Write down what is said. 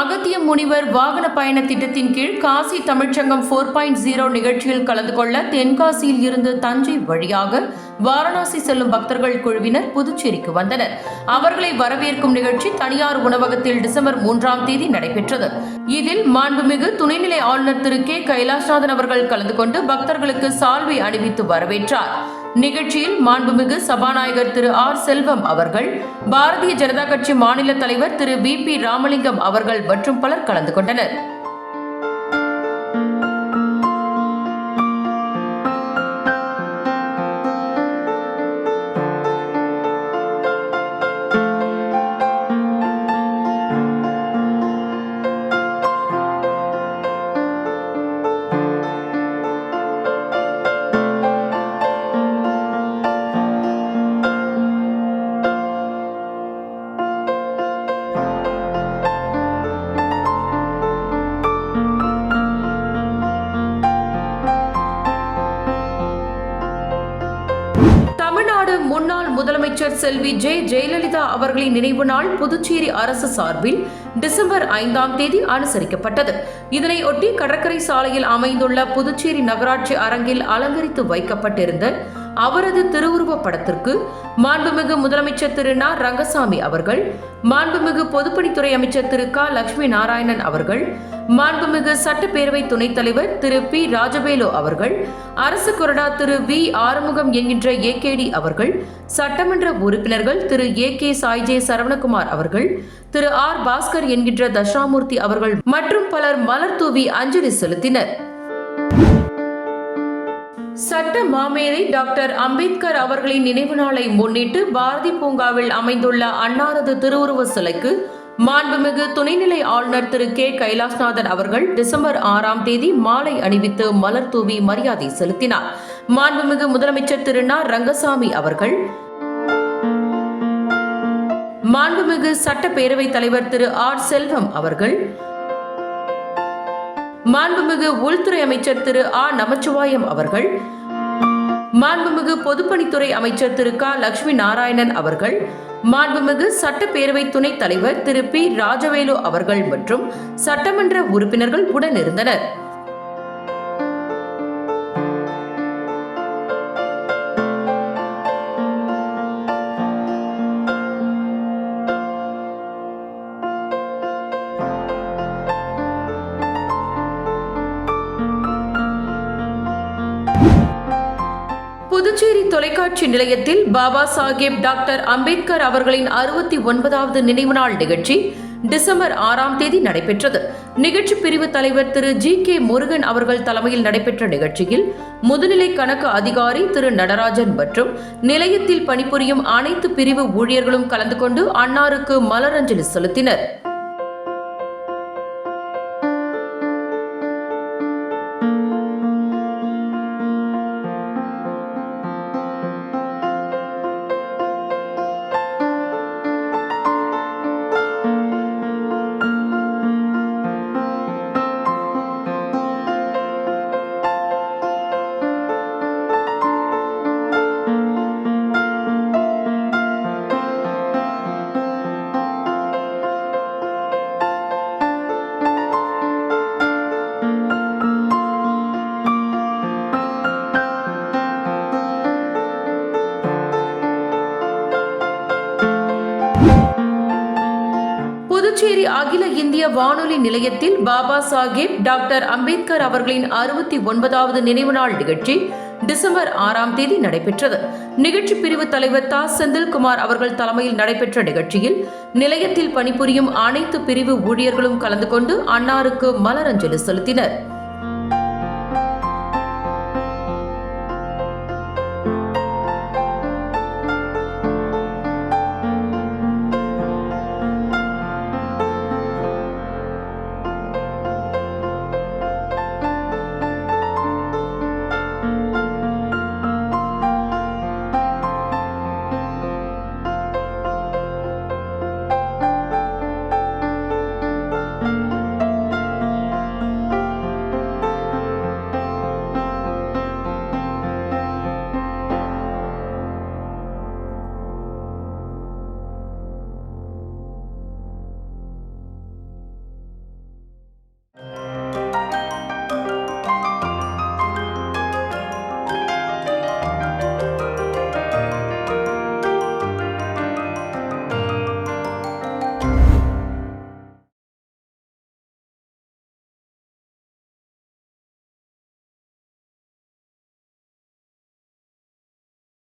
அகத்திய முனிவர் வாகன பயண திட்டத்தின் கீழ் காசி தமிழ்ச்சங்கம் ஃபோர் பாயிண்ட் ஜீரோ நிகழ்ச்சியில் கலந்து கொள்ள தென்காசியில் இருந்து தஞ்சை வழியாக வாரணாசி செல்லும் பக்தர்கள் குழுவினர் புதுச்சேரிக்கு வந்தனர். அவர்களை வரவேற்கும் நிகழ்ச்சி தனியார் உணவகத்தில் டிசம்பர் மூன்றாம் தேதி நடைபெற்றது. இதில் மாண்புமிகு துணைநிலை ஆளுநர் திரு கே கைலாஷ்நாதன் அவர்கள் கலந்து கொண்டு பக்தர்களுக்கு சால்வை அணிவித்து வரவேற்றார். நிகழ்ச்சியில் மாண்புமிகு சபாநாயகர் திரு ஆர் செல்வம் அவர்கள் பாரதிய ஜனதா கட்சி மாநில தலைவர் திரு வி பி ராமலிங்கம் அவர்கள் மற்றும் பலர் கலந்து கொண்டனர். முன்னாள் முதலமைச்சர் செல்வி ஜெ. ஜெயலலிதா அவர்களின் நினைவு நாள் புதுச்சேரி அரசு சார்பில் டிசம்பர் ஐந்தாம் தேதி அனுசரிக்கப்பட்டது. இதனையொட்டி கடற்கரை சாலையில் அமைந்துள்ள புதுச்சேரி நகராட்சி அரங்கில் அலங்கரித்து வைக்கப்பட்டிருந்த அவரது திருவுருவப் படத்திற்கு மாண்புமிகு முதலமைச்சர் திரு நா. ரங்கசாமி அவர்கள் மாண்புமிகு பொதுப்பணித்துறை அமைச்சர் திரு க. லட்சுமி நாராயணன் அவர்கள் மாண்புமிகு சட்டப்பேரவை துணைத் தலைவர் திரு பி. ராஜவேலு அவர்கள் அரசு கொறடா திரு வி. ஆறுமுகம் என்கின்ற ஏகேடி அவர்கள் சட்டமன்ற உறுப்பினர்கள் திரு ஏ. கே. சாய்ஜே சரவணகுமார் அவர்கள் திரு ஆர். பாஸ்கர் என்கின்ற தஷாமூர்த்தி அவர்கள் மற்றும் பலர் மலர் தூவி அஞ்சலி செலுத்தினர். சட்ட மாமேதை டாக்டர் அம்பேத்கர் அவர்களின் நினைவு நாளை முன்னிட்டு பாரதி பூங்காவில் அமைந்துள்ள அன்னாரது திருவுருவ சிலைக்கு மாண்புமிகு துணைநிலை ஆளுநர் திரு கே. கைலாஷ்நாதன் அவர்கள் டிசம்பர் ஆறாம் தேதி மாலை அணிவித்து மலர் தூவி மரியாதை செலுத்தினார். மாண்புமிகு முதலமைச்சர் திரு நா. ரங்கசாமி அவர்கள் மாண்புமிகு சட்டப்பேரவைத் தலைவர் திரு ஆர். செல்வம் அவர்கள் மாண்புமிகு உள்துறை அமைச்சர் திரு ஆ. நமச்சிவாயம் அவர்கள் மாண்புமிகு பொதுப்பணித்துறை அமைச்சர் திரு க. லட்சுமி நாராயணன் அவர்கள் மாண்புமிகு சட்டப்பேரவை துணைத் தலைவர் திரு பி. ராஜவேலு அவர்கள் மற்றும் சட்டமன்ற உறுப்பினர்கள் உடனிருந்தனர் புதுச்சேரி தொலைக்காட்சி நிலையத்தில் பாபா சாஹேப் டாக்டர் அம்பேத்கர் அவர்களின் அறுபத்தி ஒன்பதாவது நினைவு நாள் நிகழ்ச்சி டிசம்பர் ஆறாம் தேதி நடைபெற்றது. நிகழ்ச்சி பிரிவு தலைவர் திரு ஜி கே முருகன் அவர்கள் தலைமையில் நடைபெற்ற நிகழ்ச்சியில் முதுநிலை கணக்கு அதிகாரி திரு நடராஜன் மற்றும் நிலையத்தில் பணிபுரியும் அனைத்து பிரிவு ஊழியர்களும் கலந்து கொண்டு அன்னாருக்கு மலரஞ்சலி செலுத்தினர். புதுச்சேரி அகில இந்திய வானொலி நிலையத்தில் பாபா சாஹேப் டாக்டர் அம்பேத்கர் அவர்களின் அறுபத்தி ஒன்பதாவது நினைவு நாள் நிகழ்ச்சி டிசம்பர் ஆறாம் தேதி நடைபெற்றது. நிகழ்ச்சி பிரிவு தலைவர் தா. செந்தில்குமார் அவர்கள் தலைமையில் நடைபெற்ற நிகழ்ச்சியில் நிலையத்தில் பணிபுரியும் அனைத்து பிரிவு ஊழியர்களும் கலந்து கொண்டு அன்னாருக்கு மலரஞ்சலி செலுத்தினர்.